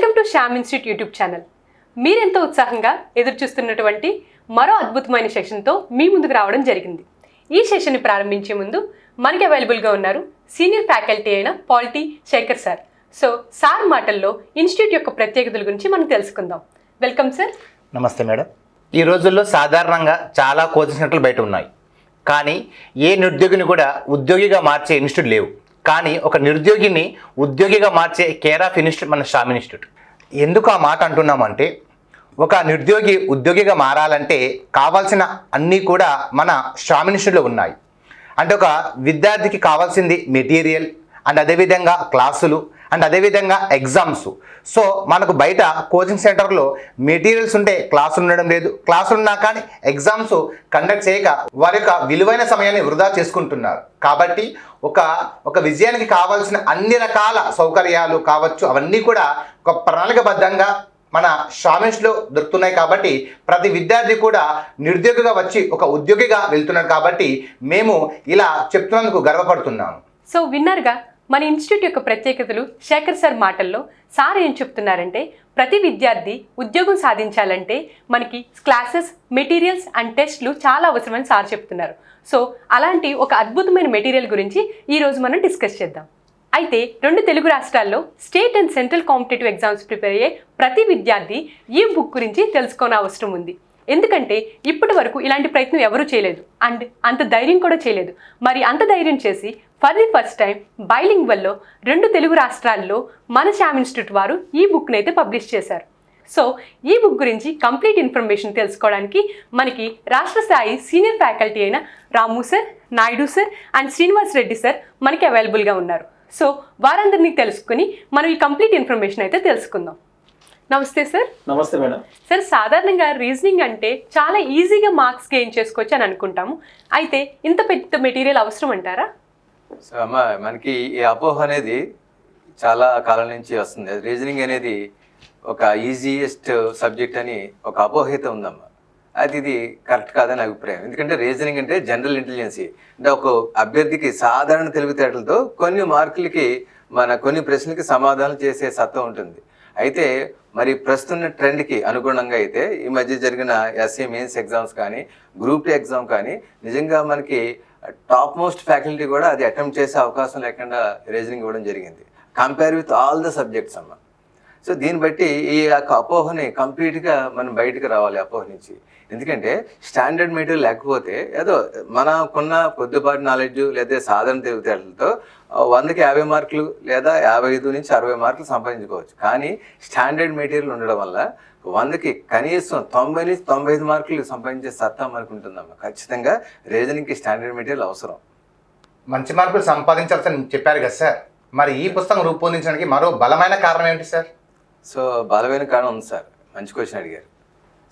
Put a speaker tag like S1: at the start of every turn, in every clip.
S1: Welcome to Shyam institute YouTube channel. మీరెంతో ఉత్సాహంగా ఎదురు చూస్తున్నటువంటి మరో అద్భుతమైన సెషన్తో మీ ముందుకు రావడం జరిగింది. ఈ సెషన్ని ప్రారంభించే ముందు మనకి అవైలబుల్గా ఉన్నారు సీనియర్ ఫ్యాకల్టీ అయిన polity Shekhar sir. So sir మాటల్లో ఇన్స్టిట్యూట్ యొక్క ప్రత్యేకతల గురించి మనం తెలుసుకుందాం. Welcome sir.
S2: నమస్తే మేడం. ఈ రోజుల్లో సాధారణంగా చాలా కోచింగ్ సెంటర్లు బయట ఉన్నాయి. కానీ ఏ నిరుద్యోగిని కూడా ఉద్యోగిగా మార్చే ఇన్స్టిట్యూట్ లేవు. కానీ ఒక నిరుద్యోగిని ఉద్యోగిగా మార్చే కేర్ ఆఫ్ ఇన్స్టిట్యూట్ మన షామ్ ఇన్స్టిట్యూట్. ఎందుకు ఆ మాట అంటున్నామంటే ఒక నిరుద్యోగి ఉద్యోగిగా మారాలంటే కావాల్సిన అన్నీ కూడా మన షామ్ ఇన్స్టిట్యూట్లో ఉన్నాయి. అంటే ఒక విద్యార్థికి కావాల్సింది మెటీరియల్ అండ్ అదేవిధంగా క్లాసులు అండ్ అదేవిధంగా ఎగ్జామ్స్. సో మనకు బయట కోచింగ్ సెంటర్లో మెటీరియల్స్ ఉంటే క్లాసులు ఉండడం లేదు. క్లాసులు ఉన్నా కానీ ఎగ్జామ్స్ కండక్ట్ చేయక వారి యొక్క విలువైన సమయాన్ని వృధా చేసుకుంటున్నారు. కాబట్టి ఒక ఒక విజయానికి కావాల్సిన అన్ని రకాల సౌకర్యాలు కావచ్చు అవన్నీ కూడా ఒక ప్రణాళికబద్ధంగా మన షామిష్లో దొరుకుతున్నాయి కాబట్టి ప్రతి విద్యార్థి కూడా నిరుద్యోగిగా వచ్చి ఒక ఉద్యోగిగా వెళ్తున్నాడు కాబట్టి మేము ఇలా చెప్తున్నందుకు గర్వపడుతున్నాము
S1: సో విన్నర్గా మన ఇన్స్టిట్యూట్ యొక్క ప్రత్యేకతలు శేఖర్ సార్ మాటల్లో సార్ ఏం చెప్తున్నారంటే ప్రతి విద్యార్థి ఉద్యోగం సాధించాలంటే మనకి క్లాసెస్ మెటీరియల్స్ అండ్ టెస్ట్లు చాలా అవసరమని సార్ చెప్తున్నారు. సో అలాంటి ఒక అద్భుతమైన మెటీరియల్ గురించి ఈరోజు మనం డిస్కస్ చేద్దాం. అయితే రెండు తెలుగు రాష్ట్రాల్లో state and central competitive exams prepare అయ్యే ప్రతి విద్యార్థి ఈ బుక్ గురించి తెలుసుకోని అవసరం ఉంది. ఎందుకంటే ఇప్పటి వరకు ఇలాంటి ప్రయత్నం ఎవరూ చేయలేదు. అండ్ అంత ధైర్యం కూడా చేయలేదు. మరి అంత ధైర్యం చేసి ఫర్ ది ఫస్ట్ టైం బైలింగ్వల్లో రెండు తెలుగు రాష్ట్రాల్లో మన శ్యామ్ ఇన్స్టిట్యూట్ వారు ఈ బుక్ని అయితే పబ్లిష్ చేశారు. సో ఈ బుక్ గురించి కంప్లీట్ ఇన్ఫర్మేషన్ తెలుసుకోవడానికి మనకి రాష్ట్ర స్థాయి సీనియర్ ఫ్యాకల్టీ అయిన Ramu sir Naidu sir and Srinivas Reddy sir మనకి అవైలబుల్గా ఉన్నారు. సో వారందరినీ తెలుసుకుని మనం ఈ కంప్లీట్ ఇన్ఫర్మేషన్ అయితే తెలుసుకుందాం. నమస్తే సార్
S3: నమస్తే మేడం.
S1: సార్ సాధారణంగా రీజనింగ్ అంటే చాలా ఈజీగా మార్క్స్ గెయిన్ చేసుకోవచ్చు అని అనుకుంటాము. అయితే ఇంత పెద్ద మెటీరియల్ అవసరం అంటారా?
S4: సో అమ్మ మనకి ఈ అపోహ అనేది చాలా కాలం నుంచి వస్తుంది. రీజనింగ్ అనేది ఒక ఈజియెస్ట్ సబ్జెక్ట్ అని ఒక అపోహత ఉందమ్మా. అది ఇది కరెక్ట్ కాదని అభిప్రాయం. ఎందుకంటే రీజనింగ్ అంటే జనరల్ ఇంటెలిజెన్సీ. అంటే ఒక అభ్యర్థికి సాధారణ తెలివితేటలతో కొన్ని మార్కులకి మన కొన్ని ప్రశ్నలకి సమాధానం చేసే సత్తా ఉంటుంది. అయితే మరి ప్రస్తున్న ట్రెండ్కి అనుగుణంగా అయితే ఈ మధ్య జరిగిన ఎస్ఏ మెయిన్స్ ఎగ్జామ్స్ కానీ గ్రూప్ టీ ఎగ్జామ్ కానీ నిజంగా మనకి టాప్ మోస్ట్ ఫ్యాకల్టీ కూడా అది అటెంప్ట్ చేసే అవకాశం లేకుండా రీజనింగ్ ఇవ్వడం జరిగింది. Compare with all the subjects అమ్మ. సో దీన్ని బట్టి ఈ యొక్క అపోహని కంప్లీట్గా మనం బయటకు రావాలి అపోహ నుంచి. ఎందుకంటే స్టాండర్డ్ మెటీరియల్ లేకపోతే ఏదో మనకున్న కొద్దిపాటి నాలెడ్జ్ లేదా సాధారణ తెలివితేటలతో వందకి యాభై మార్కులు లేదా యాభై ఐదు నుంచి అరవై మార్కులు సంపాదించుకోవచ్చు. కానీ స్టాండర్డ్ మెటీరియల్ ఉండడం వల్ల వందకి కనీసం తొంభై నుంచి తొంభై ఐదు మార్కులు సంపాదించే సత్తా మనకు ఉంటుందమ్మా. ఖచ్చితంగా రీజనింగ్కి స్టాండర్డ్ మెటీరియల్ అవసరం.
S2: మంచి మార్కులు సంపాదించాల్సిన చెప్పారు కదా సార్. మరి ఈ పుస్తకం రూపొందించడానికి మరో బలమైన కారణం ఏంటి సార్?
S4: సో బలమైన కారణం ఉంది సార్. మంచి క్వశ్చన్ అడిగారు.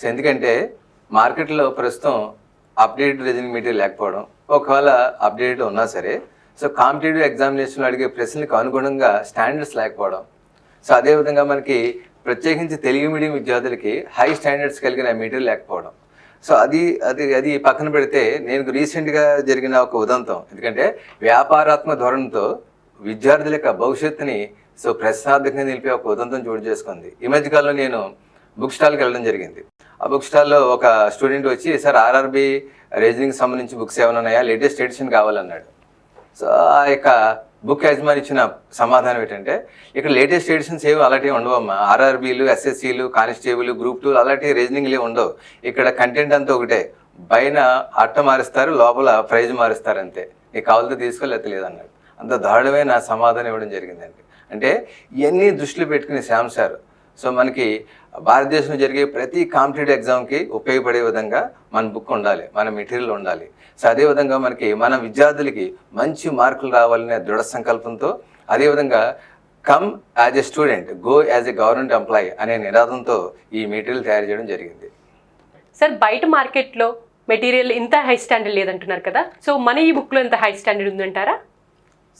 S4: సో ఎందుకంటే మార్కెట్లో ప్రస్తుతం అప్డేటెడ్ రీజనింగ్ మెటీరియల్ లేకపోవడం ఒకవేళ అప్డేటెడ్ ఉన్నా సరే సో కాంపిటేటివ్ ఎగ్జామినేషన్లో అడిగే ప్రశ్నలకు అనుగుణంగా స్టాండర్డ్స్ లేకపోవడం. సో అదేవిధంగా మనకి ప్రత్యేకించి తెలుగు మీడియం విద్యార్థులకి హై స్టాండర్డ్స్ కలిగిన మెటీరియల్ లేకపోవడం. సో అది అది అది పక్కన పెడితే నేను రీసెంట్గా జరిగిన ఒక ఉదంతం. ఎందుకంటే వ్యాపారాత్మక ధోరణితో విద్యార్థుల యొక్క భవిష్యత్తుని సో ప్రశ్నార్థకంగా నిలిపే ఒక ఉదంతం చోటు చేసుకుంది. ఈ మధ్య కాలంలో నేను బుక్ స్టాల్కి వెళ్ళడం జరిగింది. ఆ బుక్ స్టాల్లో ఒక స్టూడెంట్ వచ్చి సార్ ఆర్ఆర్బి రీజనింగ్ సంబంధించి బుక్స్ ఏమైనా ఉన్నాయా? లేటెస్ట్ ఎడిషన్ కావాలన్నాడు. సో ఆ యొక్క బుక్ యజమాని ఇచ్చిన సమాధానం ఏంటంటే ఇక్కడ లేటెస్ట్ ఎడిషన్స్ ఏవి అలాంటివి ఉండవమ్మా. ఆర్ఆర్బీలు ఎస్ఎస్సీలు కానిస్టేబుల్ గ్రూప్ టూ అలాంటి రీజనింగ్లు ఉండవు. ఇక్కడ కంటెంట్ అంతా ఒకటే. పైన అట్ట మారుస్తారు లోపల ప్రైజ్ మారుస్తారు అంతే. నీకు కావాలితే తీసుకోలేదు లేదన్నాడు అంత దారుణమైన సమాధానం ఇవ్వడం జరిగిందండి. అంటే ఇవన్నీ దృష్టిలో పెట్టుకుని శ్యామ్ సార్ సో మనకి భారతదేశంలో జరిగే ప్రతి కాంపిటేటివ్ ఎగ్జామ్కి ఉపయోగపడే విధంగా మన బుక్ ఉండాలి మన మెటీరియల్ ఉండాలి. సో అదేవిధంగా మనకి మన విద్యార్థులకి మంచి మార్కులు రావాలనే దృఢ సంకల్పంతో అదేవిధంగా come as a student go as a government employee అనే నినాదంతో ఈ మెటీరియల్ తయారు చేయడం జరిగింది.
S1: సార్ బయట మార్కెట్లో మెటీరియల్ ఇంత హై స్టాండర్డ్ లేదంటున్నారు కదా సో మన ఈ బుక్లో ఇంత హై స్టాండర్డ్ ఉందంటారా?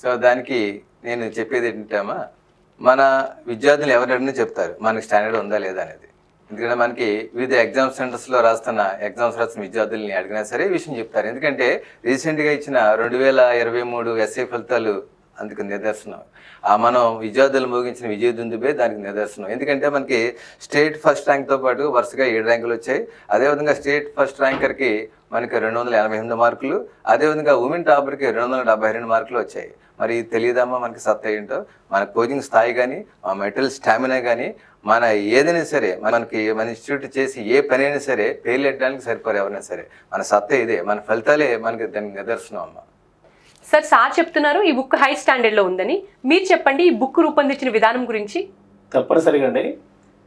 S4: సో దానికి నేను చెప్పేది ఏంటంటేమా మన విద్యార్థులు ఎవరైనా చెప్తారు? మనకి స్టాండర్డ్ ఉందా లేదా అనేది. ఎందుకంటే మనకి వివిధ ఎగ్జామ్ సెంటర్స్లో రాస్తున్న ఎగ్జామ్స్ రాస్తున్న విద్యార్థుల్ని అడిగినా సరే విషయం చెప్తారు. ఎందుకంటే రీసెంట్గా ఇచ్చిన రెండు వేల ఇరవై మూడు ఎస్ఏ ఫలితాలు అందుకు నిదర్శనం. ఆ మనం విద్యార్థులు ముగించిన విజయ దుందుబే దానికి నిదర్శనం. ఎందుకంటే మనకి స్టేట్ ఫస్ట్ ర్యాంక్తో పాటు వరుసగా ఏడు ర్యాంకులు వచ్చాయి. అదేవిధంగా స్టేట్ ఫస్ట్ ర్యాంకర్కి మనకి రెండు వందల ఎనభై ఎనిమిది మార్కులు అదేవిధంగా ఉమెన్ టాపర్కి రెండు వందల డెబ్బై రెండు మార్కులు వచ్చాయి. మరి తెలియదమ్మా మనకి సత్తా ఏంటో? మన కోచింగ్ స్థాయి కానీ మా మెటల్ స్టామినా కానీ మన ఏదైనా సరే మనకి మన ఇన్స్టిట్యూట్ చేసి ఏ పని అయినా సరే పేర్లు పెట్టడానికి సరిపోరు ఎవరైనా సరే. మన సత్తా ఇదే మన ఫలితాలే మనకి దానికి నిదర్శనం అమ్మ.
S1: సార్ సార్ చెప్తున్నారు ఈ బుక్ హై స్టాండర్డ్లో ఉందని. మీరు చెప్పండి ఈ బుక్ రూపొందించిన విధానం గురించి.
S3: తప్పనిసరిగా అండి.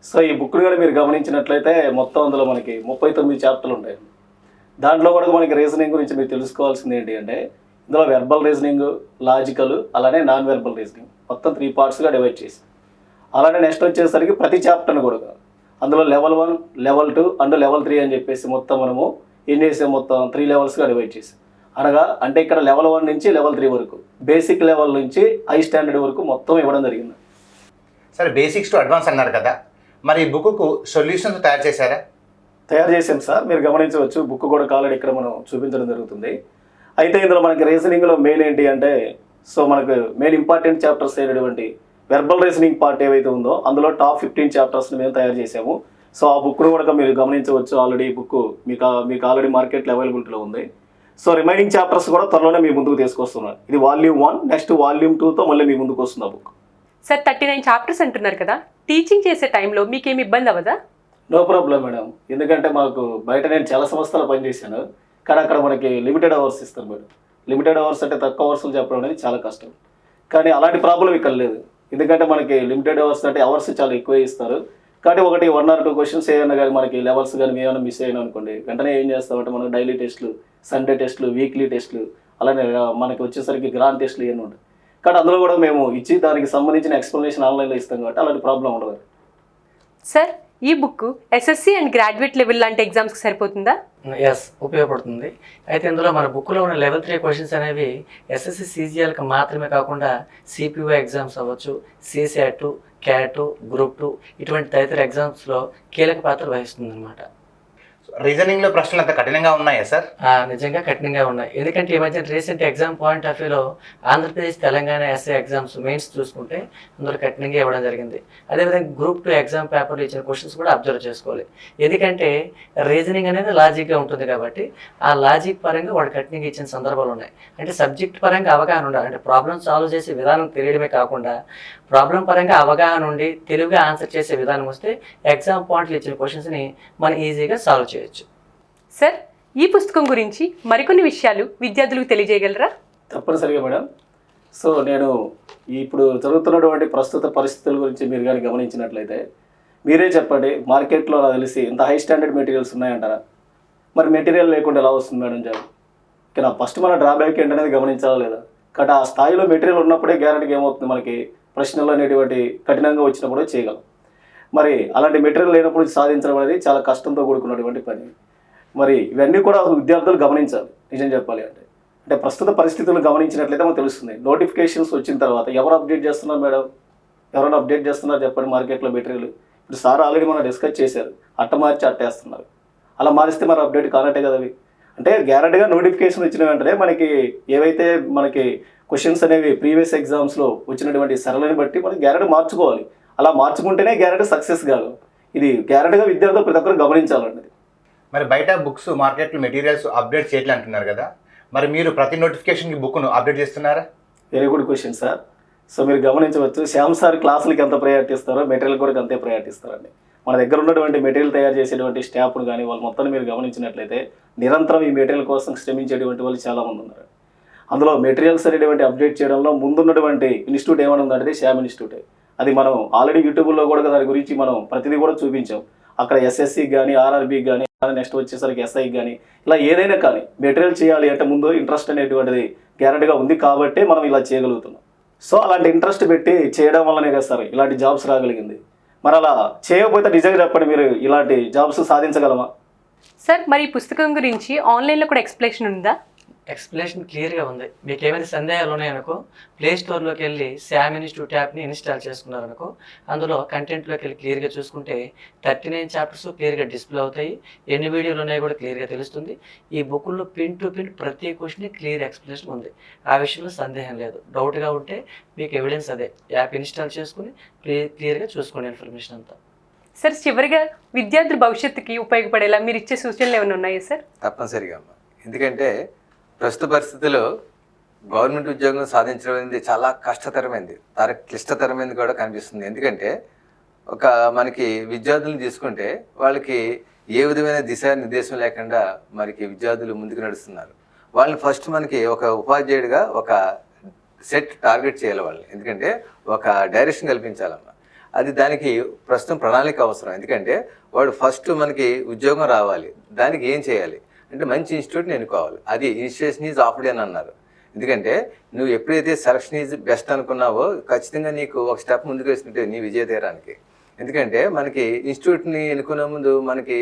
S3: సో ఈ బుక్ని కూడా మీరు గమనించినట్లయితే మొత్తం అందులో మనకి ముప్పై తొమ్మిది చాప్టర్లు ఉంటాయి. దాంట్లో కూడా మనకి రీజనింగ్ గురించి మీరు తెలుసుకోవాల్సింది ఏంటి అంటే ఇందులో వెర్బల్ రీజనింగ్ లాజికల్ అలానే నాన్ వెర్బల్ రీజనింగ్ మొత్తం త్రీ పార్ట్స్గా డివైడ్ చేసి. అలానే నెక్స్ట్ వచ్చేసరికి ప్రతి చాప్టర్ని కూడా. అందులో level one level two and level three అని చెప్పేసి మొత్తం మనము ఏం చేసాం మొత్తం త్రీ లెవెల్స్గా డివైడ్ చేసి. అనగా అంటే ఇక్కడ లెవెల్ వన్ నుంచి లెవెల్ త్రీ వరకు బేసిక్ లెవెల్ నుంచి హై స్టాండర్డ్ వరకు మొత్తం ఇవ్వడం జరిగింది.
S2: సరే బేసిక్స్ టు అడ్వాన్స్ అన్నారు కదా. మరి ఈ బుక్కు సొల్యూషన్స్ తయారు చేశారా?
S3: తయారు చేసాం సార్. మీరు గమనించవచ్చు బుక్ కూడా కాలర్ ఇక్కడ మనం చూపించడం జరుగుతుంది. అయితే ఇందులో మనకి రీజనింగ్లో మెయిన్ ఏంటి అంటే సో మనకు మెయిన్ ఇంపార్టెంట్ చాప్టర్స్ అయినటువంటి వెర్బల్ రీజనింగ్ పార్ట్ ఏవైతే ఉందో అందులో టాప్ ఫిఫ్టీన్ చాప్టర్స్ని మేము తయారు చేసాము సో ఆ బుక్ను కూడా మీరు గమనించవచ్చు ఆల్రెడీ బుక్ మీకు మీకు ఆల్రెడీ మార్కెట్లో అవైలబిలిటీలో ఉంది. సో రిమైనింగ్ చాప్టర్స్ కూడా త్వరలోనే మీ ముందుకు తీసుకొస్తున్నాను. ఇది వాల్యూమ్ వన్ నెక్స్ట్ వాల్యూమ్ టూతో మళ్ళీ మీ ముందుకు వస్తుంది ఆ book.
S1: Sir thirty nine chapters అంటున్నారు కదా. టీచింగ్ చేసే టైంలో మీకేమి ఇబ్బంది అవ్వదా?
S3: నో ప్రాబ్లం మేడం ఎందుకంటే మాకు బయట నేను చాలా సంస్థలు పనిచేశాను. కానీ అక్కడ మనకి లిమిటెడ్ అవర్స్ ఇస్తారు మేడం లిమిటెడ్ అవర్స్ అంటే తక్కువ అవర్స్లు చెప్పడం అనేది చాలా కష్టం. కానీ అలాంటి ప్రాబ్లం ఇక్కడ లేదు. ఎందుకంటే మనకి లిమిటెడ్ అవర్స్ అంటే అవర్స్ చాలా ఎక్కువ ఇస్తారు. కాబట్టి ఒకటి వన్ ఆర్ టూ క్వశ్చన్స్ ఏమైనా కానీ మనకి లెవెల్స్ కానీ ఏమైనా మిస్ అయినా అనుకోండి వెంటనే ఏం చేస్తామంటే మనం డైలీ టెస్ట్లు సండే టెస్ట్లు వీక్లీ టెస్ట్లు అలానే మనకి వచ్చేసరికి గ్రాండ్ టెస్ట్లు ఇవన్నీ ఉంటాయి. కానీ అందులో కూడా మేము ఇచ్చి దానికి సంబంధించిన ఎక్స్ప్లెనేషన్ ఆన్లైన్లో ఇస్తాం కాబట్టి అలాంటి ప్రాబ్లం ఉండదు.
S1: సార్ ఈ book SSC and graduate level లాంటి ఎగ్జామ్స్కి సరిపోతుందా?
S5: ఎస్ ఉపయోగపడుతుంది. అయితే ఇందులో మన బుక్లో ఉన్న లెవెల్ త్రీ క్వశ్చన్స్ అనేవి ఎస్ఎస్సి సీజీఎల్కి మాత్రమే కాకుండా సిపిఓ ఎగ్జామ్స్ అవ్వచ్చు సిసాట్ క్యాట్ గ్రూప్ టూ ఇటువంటి తదితర ఎగ్జామ్స్లో కీలక పాత్ర వహిస్తుంది అనమాట
S2: రీజనింగ్లో ప్రశ్నలు అంత కఠినంగా ఉన్నాయా సార్?
S5: నిజంగా కఠినంగా ఉన్నాయి. ఎందుకంటే ఈ మధ్య రీసెంట్ ఎగ్జామ్ పాయింట్ ఆఫ్ వ్యూలో Andhra Pradesh Telangana SA exams mains చూసుకుంటే అందులో కఠినంగా ఇవ్వడం జరిగింది. అదేవిధంగా గ్రూప్ టూ ఎగ్జామ్ పేపర్లో ఇచ్చిన క్వశ్చన్స్ కూడా అబ్జర్వ్ చేసుకోవాలి. ఎందుకంటే రీజనింగ్ అనేది లాజిక్గా ఉంటుంది కాబట్టి ఆ లాజిక్ పరంగా వాడు కఠినంగా ఇచ్చిన సందర్భాలు ఉన్నాయి. అంటే సబ్జెక్ట్ పరంగా అవగాహన ఉండాలి. అంటే ప్రాబ్లమ్ సాల్వ్ చేసే విధానం తెలియడమే కాకుండా ప్రాబ్లం పరంగా అవగాహన ఉండి తెలుగుగా ఆన్సర్ చేసే విధానం వస్తే ఎగ్జామ్ పాయింట్లు ఇచ్చిన క్వశ్చన్స్ని మనం ఈజీగా సాల్వ్ చేయొచ్చు.
S1: సార్ ఈ పుస్తకం గురించి మరికొన్ని విషయాలు విద్యార్థులకు తెలియజేయగలరా?
S3: తప్పనిసరిగా మేడం. సో నేను ఇప్పుడు జరుగుతున్నటువంటి ప్రస్తుత పరిస్థితుల గురించి మీరు కానీ గమనించినట్లయితే మీరే చెప్పండి మార్కెట్లో నాకు తెలిసి ఇంత హై స్టాండర్డ్ మెటీరియల్స్ ఉన్నాయంటారా? మరి మెటీరియల్ లేకుండా ఎలా వస్తుంది మేడం జాబ్? ఓకేనా ఫస్ట్ మన డ్రాబ్యాక్ ఏంటనేది గమనించాలా లేదా? కాబట్టి ఆ స్థాయిలో మెటీరియల్ ఉన్నప్పుడే గ్యారెంటీగా ఏమవుతుంది మనకి? ప్రశ్నలు అనేటువంటి కఠినంగా వచ్చినప్పుడు చేయగలం. మరి అలాంటి మెటీరియల్ లేనప్పుడు సాధించడం అనేది చాలా కష్టంతో కూడుకున్నటువంటి పని. మరి ఇవన్నీ కూడా విద్యార్థులు గమనించాలి నిజం చెప్పాలి అంటే. అంటే ప్రస్తుత పరిస్థితులు గమనించినట్లయితే మనకు తెలుస్తుంది. నోటిఫికేషన్స్ వచ్చిన తర్వాత ఎవరు అప్డేట్ చేస్తున్నారు మేడం? ఎవరైనా అప్డేట్ చేస్తున్నారు చెప్పండి మార్కెట్లో మెటీరియల్. ఇప్పుడు సార్ ఆల్రెడీ మనం డిస్కస్ చేశారు అట్ట మార్చి అట్టేస్తున్నారు అలా మారిస్తే మరి అప్డేట్ కానట్టే కదా అవి. అంటే గ్యారెంటీగా నోటిఫికేషన్ వచ్చిన వెంటనే మనకి ఏవైతే మనకి క్వశ్చన్స్ అనేవి ప్రీవియస్ ఎగ్జామ్స్లో వచ్చినటువంటి సరళని బట్టి మనం గ్యారెంటీ మార్చుకోవాలి. అలా మార్చుకుంటేనే గ్యారెంటీ సక్సెస్ కాదు. ఇది గ్యారెంటీగా విద్యార్థులు ప్రతి ఒక్కరు గమనించాలండి.
S2: మరి బయట బుక్స్ మార్కెట్లో మెటీరియల్స్ అప్డేట్ చేయట్లే అంటున్నారు కదా. మరి మీరు ప్రతి నోటిఫికేషన్కి బుక్ను అప్డేట్ చేస్తున్నారా?
S3: Very good question sir so మీరు గమనించవచ్చు శ్యామ్ సార్ క్లాసులకి ఎంత ప్రయారిటీ ఇస్తారో మెటీరియల్ కూడా అంతే ప్రయారిటీ ఇస్తారండి. మన దగ్గర ఉన్నటువంటి మెటీరియల్ తయారు చేసేటువంటి స్టాఫ్ను కానీ వాళ్ళు మొత్తం మీరు గమనించినట్లయితే నిరంతరం ఈ మెటీరియల్ కోసం శ్రమించేటువంటి వాళ్ళు చాలామంది ఉన్నారు. అందులో మెటీరియల్స్ అనేటువంటి అప్డేట్ చేయడంలో ముందున్నటువంటి ఇన్స్టిట్యూట్ ఏమైనా ఉందంటే శ్యామ్ ఇన్స్టిట్యూట్. అది మనం ఆల్రెడీ యూట్యూబ్లో కూడా దాని గురించి మనం ప్రతిదీ కూడా చూపించాం. అక్కడ ఎస్ఎస్సికి కానీ ఆర్ఆర్బీకి కానీ నెక్స్ట్ వచ్చేసరికి ఎస్ఐకి కానీ ఇలా ఏదైనా కానీ మెటీరియల్ చేయాలి అంటే ముందు ఇంట్రెస్ట్ అనేటువంటిది గ్యారెంటీగా ఉంది కాబట్టే మనం ఇలా చేయగలుగుతున్నాం. సో అలాంటి ఇంట్రెస్ట్ పెట్టి చేయడం వల్లనే కదా సార్ ఇలాంటి జాబ్స్ రాగలిగింది. మరి అలా చేయకపోతే నిజంగా చెప్పండి మీరు ఇలాంటి జాబ్స్ సాధించగలమా?
S1: సార్ మరి ఈ పుస్తకం గురించి ఆన్లైన్లో కూడా ఎక్స్ప్లెనేషన్ ఉందా?
S5: ఎక్స్ప్లెనేషన్ క్లియర్గా ఉంది. మీకు ఏమైనా సందేహాలు ఉన్నాయనుకో ప్లే స్టోర్లోకి వెళ్ళి శామ్ ఇన్స్టిట్యూట్ యాప్ని ఇన్స్టాల్ చేసుకున్నారనుకో అందులో కంటెంట్లోకి వెళ్ళి క్లియర్గా చూసుకుంటే థర్టీ నైన్ చాప్టర్స్ క్లియర్గా డిస్ప్లే అవుతాయి. ఎన్ని వీడియోలు ఉన్నాయో కూడా క్లియర్గా తెలుస్తుంది. ఈ బుక్లో పిన్ టు పిన్ ప్రతి క్వశ్చన్ క్లియర్ ఎక్స్ప్లెనేషన్ ఉంది. ఆ విషయంలో సందేహం లేదు. డౌట్గా ఉంటే మీకు ఎవిడెన్స్ అదే. యాప్ ఇన్స్టాల్ చేసుకుని క్లియర్ క్లియర్గా చూసుకోండి ఇన్ఫర్మేషన్ అంతా.
S1: సార్ చివరిగా విద్యార్థుల భవిష్యత్తుకి ఉపయోగపడేలా మీరు ఇచ్చే సూచనలు ఏమైనా ఉన్నాయా సార్?
S4: తప్పనిసరిగా అమ్మ. ఎందుకంటే ప్రస్తుత పరిస్థితిలో గవర్నమెంట్ ఉద్యోగం సాధించడం అనేది చాలా కష్టతరమైంది తర క్లిష్టతరమైనది కూడా కనిపిస్తుంది. ఎందుకంటే ఒక మనకి విద్యార్థులను తీసుకుంటే వాళ్ళకి ఏ విధమైన దిశానిర్దేశం లేకుండా మనకి విద్యార్థులు ముందుకు నడుస్తున్నారు. వాళ్ళని ఫస్ట్ మనకి ఒక ఉపాధ్యాయుడిగా ఒక సెట్ టార్గెట్ చేయాలి వాళ్ళని. ఎందుకంటే ఒక డైరెక్షన్ కల్పించాలమ్మా. అది దానికి ప్రస్తుతం ప్రణాళిక అవసరం. ఎందుకంటే వాడు ఫస్ట్ మనకి ఉద్యోగం రావాలి. దానికి ఏం చేయాలి? అంటే మంచి ఇన్స్టిట్యూట్ని ఎన్నుకోవాలి అది ఇన్స్టిట్యూషన్ ఈజ్ ఆఫ్డ్ అని అన్నారు. ఎందుకంటే నువ్వు ఎప్పుడైతే సెలక్షన్ ఈజ్ బెస్ట్ అనుకున్నావో ఖచ్చితంగా నీకు ఒక స్టెప్ ముందుకు వేస్తుంటే నీ విజయ తీరానికి. ఎందుకంటే మనకి ఇన్స్టిట్యూట్ని ఎన్నుకునే ముందు మనకి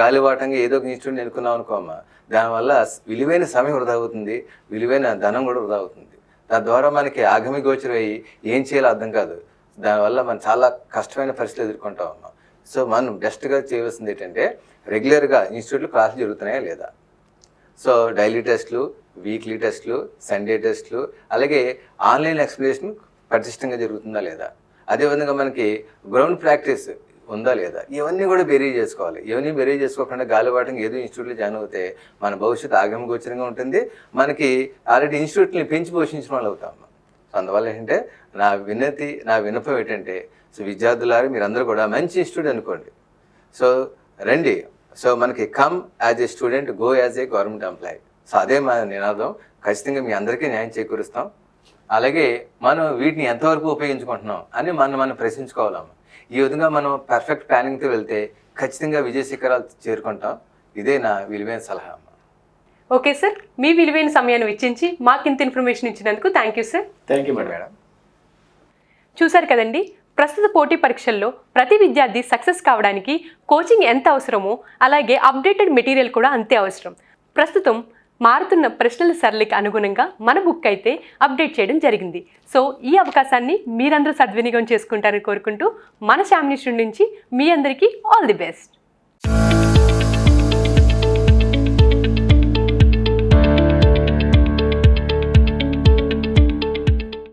S4: గాలివాటంగా ఏదో ఒక ఇన్స్టిట్యూట్ని ఎన్నుకున్నాం అనుకోమా దానివల్ల విలువైన సమయం వృధా అవుతుంది విలువైన ధనం కూడా వృధా అవుతుంది. తద్వారా మనకి ఆగమి గోచరం అయ్యి ఏం చేయాలో అర్థం కాదు. దానివల్ల మనం చాలా కష్టమైన పరిస్థితులు ఎదుర్కొంటాం అమ్మా. సో మనం బెస్ట్గా చేయవలసింది ఏంటంటే రెగ్యులర్గా ఇన్స్టిట్యూట్లో క్లాసులు జరుగుతున్నాయా లేదా? సో డైలీ టెస్ట్లు వీక్లీ టెస్ట్లు సండే టెస్ట్లు అలాగే ఆన్లైన్ ఎక్స్ప్లెనేషన్ పటిష్టంగా జరుగుతుందా లేదా? అదేవిధంగా మనకి గ్రౌండ్ ప్రాక్టీస్ ఉందా లేదా? ఇవన్నీ కూడా బెరీ చేసుకోవాలి. ఇవన్నీ బెరీ చేసుకోకుండా గాలిబాటంగా ఏదో ఇన్స్టిట్యూట్లో జాయిన్ అవుతే మన భవిష్యత్తు ఆగమ గోచరంగా ఉంటుంది. మనకి ఆల్రెడీ ఇన్స్టిట్యూట్ని పెంచి పోషించిన వాళ్ళు అవుతాం సో అందువల్ల ఏంటంటే నా వినతి నా వినపం ఏంటంటే సో విద్యార్థులారా మీరందరూ కూడా మంచి ఇన్స్టిట్యూట్ అనుకోండి. సో రండి. సో మనకి come as a student go as a government employee so అదే మా నినాదం. ఖచ్చితంగా మీ అందరికీ న్యాయం చేకూరుస్తాం. అలాగే మనం వీటిని ఎంతవరకు ఉపయోగించుకుంటున్నాం అని మనం మనం ప్రశ్నించుకోవాలమ్మ. ఈ విధంగా మనం పర్ఫెక్ట్ ప్లానింగ్తో వెళ్తే ఖచ్చితంగా విజయ శిఖరాలు చేరుకుంటాం. ఇదే నా విలువైన సలహా అమ్మ.
S1: ఓకే సార్ మీ విలువైన సమయాన్ని వెచ్చించి మాకు ఇంత ఇన్ఫర్మేషన్ ఇచ్చినందుకు thank you sir
S3: thank you madam
S4: madam
S1: చూశారు కదండి ప్రస్తుత పోటీ పరీక్షల్లో ప్రతి విద్యార్థి సక్సెస్ కావడానికి కోచింగ్ ఎంత అవసరమో అలాగే అప్డేటెడ్ మెటీరియల్ కూడా అంతే అవసరం. ప్రస్తుతం మారుతున్న ప్రశ్నల సరళికి అనుగుణంగా మన బుక్ అయితే అప్డేట్ చేయడం జరిగింది. సో ఈ అవకాశాన్ని మీరందరూ సద్వినియోగం చేసుకుంటారని కోరుకుంటూ మన శామిని నుంచి మీ అందరికీ ఆల్ ది బెస్ట్.